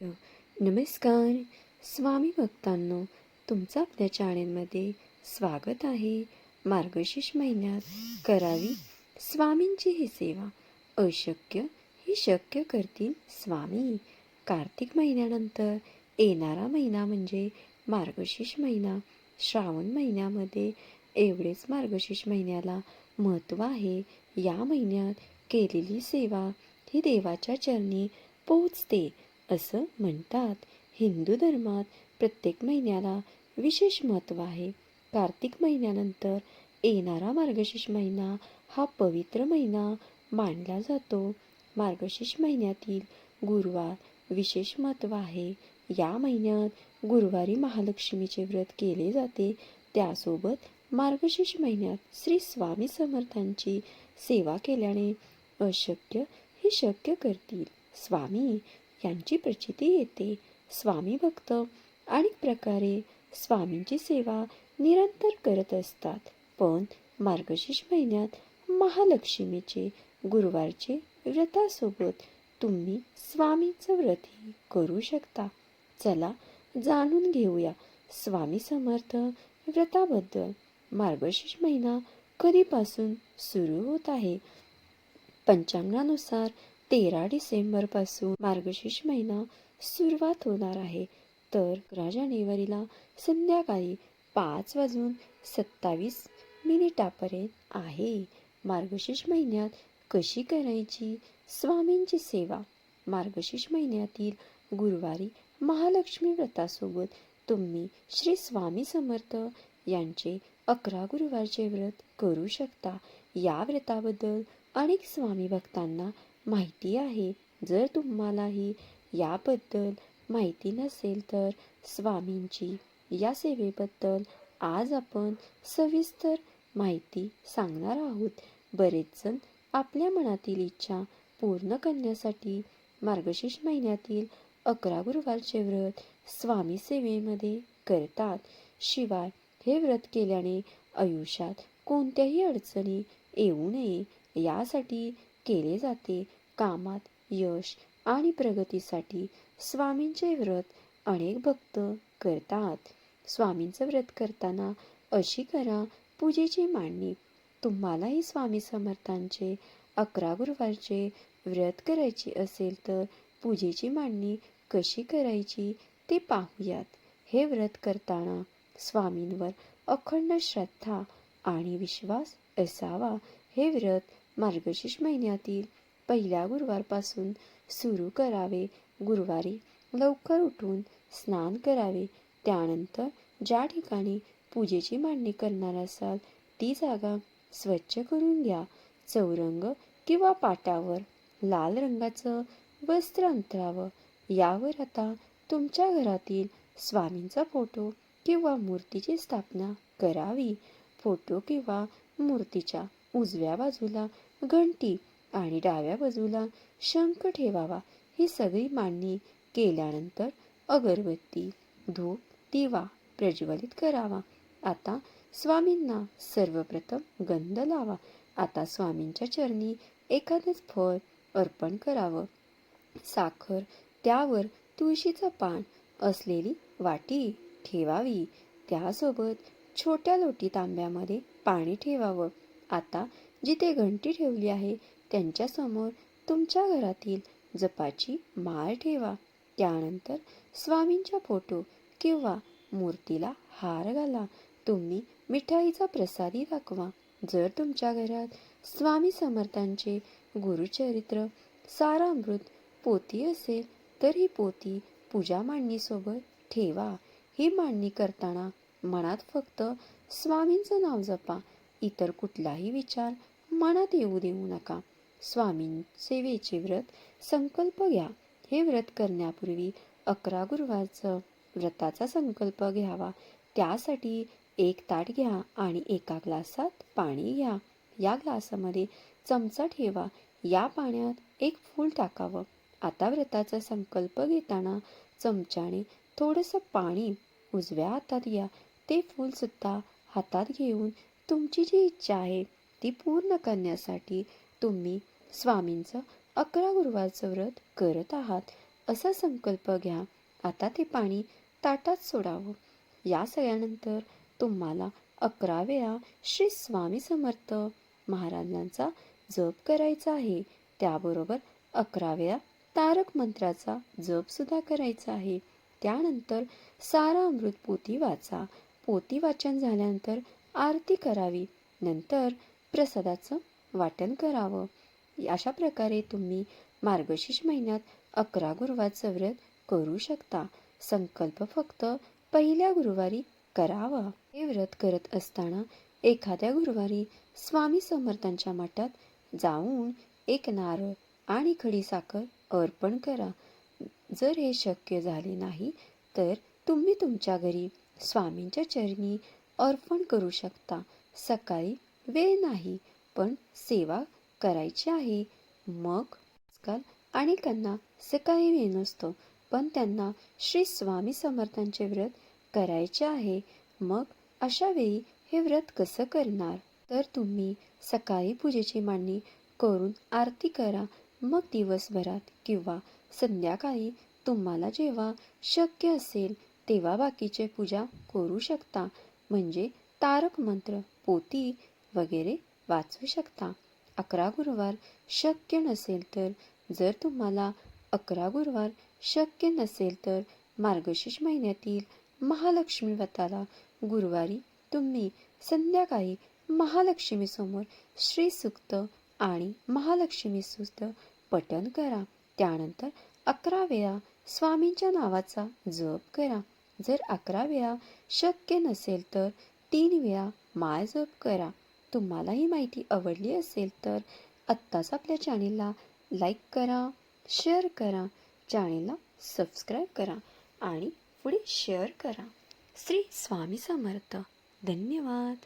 तर नमस्कार. स्वामी भक्तांनो तुमचं आपल्या चॅनेलमध्ये स्वागत आहे. मार्गशीर्ष महिन्यात करावी स्वामींची ही सेवा. अशक्य ही शक्य करतील स्वामी. कार्तिक महिन्यानंतर येणारा महिना म्हणजे मार्गशीर्ष महिना. श्रावण महिन्यामध्ये एवढेच मार्गशीर्ष महिन्याला महत्त्व आहे. या महिन्यात केलेली सेवा ही देवाच्या चरणी पोचते असं म्हणतात. हिंदू धर्मात प्रत्येक महिन्याला विशेष महत्त्व आहे. कार्तिक महिन्यानंतर येणारा मार्गशीर्ष महिना हा पवित्र महिना मानला जातो. मार्गशीर्ष महिन्यातील गुरुवार विशेष महत्त्व आहे. या महिन्यात गुरुवारी महालक्ष्मीचे व्रत केले जाते. त्यासोबत मार्गशीर्ष महिन्यात श्री स्वामी समर्थांची सेवा केल्याने अशक्य हे शक्य करतील. स्वामी यांची प्रचिती येते. स्वामी भक्त अनेक प्रकारे स्वामींची सेवा निरंतर करत असतात. पण मार्गशीर्ष महिन्यात महालक्ष्मीचे गुरुवारचे व्रतासोबत तुम्ही स्वामींचं व्रतही करू शकता. चला जाणून घेऊया स्वामी समर्थ व्रताबद्दल. मार्गशीर्ष महिना कधीपासून सुरू होत आहे? पंचांगानुसार तेरा डिसेंबरपासून मार्गशीर्ष महिना सुरुवात होणार आहे. तर अकरा जानेवारीला संध्याकाळी पाच वाजून सत्तावीस मिनिटापर्यंत आहे. मार्गशीर्ष महिन्यात कशी करायची? स्वामींची सेवा. मार्गशीर्ष महिन्यातील गुरुवारी महालक्ष्मी व्रतासोबत तुम्ही श्री स्वामी समर्थ यांचे अकरा गुरुवारचे व्रत करू शकता. या व्रताबद्दल अनेक स्वामी भक्तांना माहिती आहे. जर तुम्हालाही याबद्दल माहिती नसेल तर स्वामींची या सेवेबद्दल आज आपण सविस्तर माहिती सांगणार आहोत. बरेचजण आपल्या मनातील इच्छा पूर्ण करण्यासाठी मार्गशीर्ष महिन्यातील अकरा गुरुवारचे व्रत स्वामी सेवेमध्ये करतात. शिवाय हे व्रत केल्याने आयुष्यात कोणत्याही अडचणी येऊ नये. यासाठी केले जाते. कामात यश आणि प्रगतीसाठी स्वामींचे व्रत अनेक भक्त करतात. स्वामींचं व्रत करताना अशी करा पूजेची मांडणी. तुम्हालाही स्वामी समर्थांचे अकरा गुरुवारचे व्रत करायची असेल तर पूजेची मांडणी कशी करायची ते पाहूयात. हे व्रत करताना स्वामींवर अखंड श्रद्धा आणि विश्वास असावा. हे व्रत मार्गशीर्ष महिन्यातील पहिल्या गुरुवारपासून सुरू करावे. गुरुवारी लवकर उठून स्नान करावे. त्यानंतर ज्या ठिकाणी पूजेची मांडणी करणार असाल ती जागा स्वच्छ करून घ्या. चौरंग किंवा पाटावर लाल रंगाचं वस्त्र अंतरावं. यावर आता तुमच्या घरातील स्वामींचा फोटो किंवा मूर्तीची स्थापना करावी. फोटो किंवा मूर्तीच्या उजव्या बाजूला घंटी आणि डाव्या बाजूला शंख ठेवावा ही सगळी मांडणी केल्यानंतर अगरबत्ती धूप दिवा प्रज्वलित करावा. आता स्वामींना सर्वप्रथम गंध लावा. आता स्वामींच्या चरणी एखादंच फळ अर्पण करावं. साखर त्यावर तुळशीचं पान असलेली वाटी ठेवावी. त्यासोबत छोट्या लोटी तांब्यामध्ये पाणी ठेवावं. आता जिथे घंटी ठेवली आहे त्यांच्यासमोर तुमच्या घरातील जपाची माळ ठेवा. त्यानंतर स्वामींच्या फोटो किंवा मूर्तीला हार घाला. तुम्ही मिठाईचा प्रसादी दाखवा. जर तुमच्या घरात स्वामी समर्थांचे गुरुचरित्र सारामृत पोती असेल तर ही पोती पूजा मांडणीसोबत ठेवा. ही मांडणी करताना मनात फक्त स्वामींचं नाव जपा. इतर कुठलाही विचार मनात येऊ देऊ नका. स्वामीं सेवेचे व्रत संकल्प घ्या. हे व्रत करण्यापूर्वी अकरा गुरुवारचं व्रताचा संकल्प घ्यावा. त्यासाठी एक ताट घ्या आणि एका ग्लासात पाणी घ्या. या ग्लासामध्ये चमचा ठेवा. या पाण्यात एक फूल टाकावं. आता व्रताचा संकल्प घेताना चमच्याने थोडंसं पाणी उजव्या हातात घ्या. ते फूलसुद्धा हातात घेऊन तुमची जी इच्छा आहे ती पूर्ण करण्यासाठी तुम्ही स्वामींचं अकरा गुरुवारचं व्रत करत आहात असा संकल्प घ्या. आता ते पाणी ताटात सोडावं. या सगळ्यानंतर तुम्हाला अकरा वेळा श्री स्वामी समर्थ महाराजांचा जप करायचा आहे. त्याबरोबर अकरा वेळा तारक मंत्राचा जप सुद्धा करायचा आहे. त्यानंतर सारा अमृत पोती वाचा. पोती वाचन झाल्यानंतर आरती करावी. नंतर प्रसादाचं वाटण करावं. अशा प्रकारे तुम्ही मार्गशीर्ष महिन्यात अकरा गुरुवारचं व्रत करू शकता. संकल्प फक्त पहिल्या गुरुवारी करावा. हे व्रत करत असताना एखाद्या गुरुवारी स्वामी समर्थांच्या मठात जाऊन एक नारळ आणि खडी साखर अर्पण करा. जर हे शक्य झाले नाही तर तुम्ही तुमच्या घरी स्वामींच्या चरणी अर्पण करू शकता. सकाळी वेळ नाही पण सेवा करायची आहे. मग आजकाल अनेकांना सकाळी वेळ नसतो पण त्यांना श्री स्वामी समर्थांचे व्रत करायचे आहे. मग अशा वेळी हे व्रत कसं करणार? तर तुम्ही सकाळी पूजेची मांडणी करून आरती करा. मग दिवसभरात किंवा संध्याकाळी तुम्हाला जेव्हा शक्य असेल तेव्हा बाकीचे पूजा करू शकता. म्हणजे तारक मंत्र पोती वगैरे वाचू शकता. अकरा गुरुवार शक्य नसेल तर जर तुम्हाला अकरा गुरुवार शक्य नसेल तर मार्गशीर्ष महिन्यातील महालक्ष्मी व्रताला गुरुवारी तुम्ही संध्याकाळी महालक्ष्मीसमोर श्री सुक्त आणि महालक्ष्मी सुस्त पठण करा. त्यानंतर अकरा वेळा स्वामींच्या नावाचा जप करा. जर अकरा वेळा शक्य नसेल तर तीन वेळा माळ जप करा. तुम्हाला ही माहिती आवडली असेल तर आत्ताच आपल्या चॅनेलला लाईक करा शेअर करा चॅनेलला सबस्क्राईब करा आणि पुढे शेअर करा. श्री स्वामी समर्थ. धन्यवाद.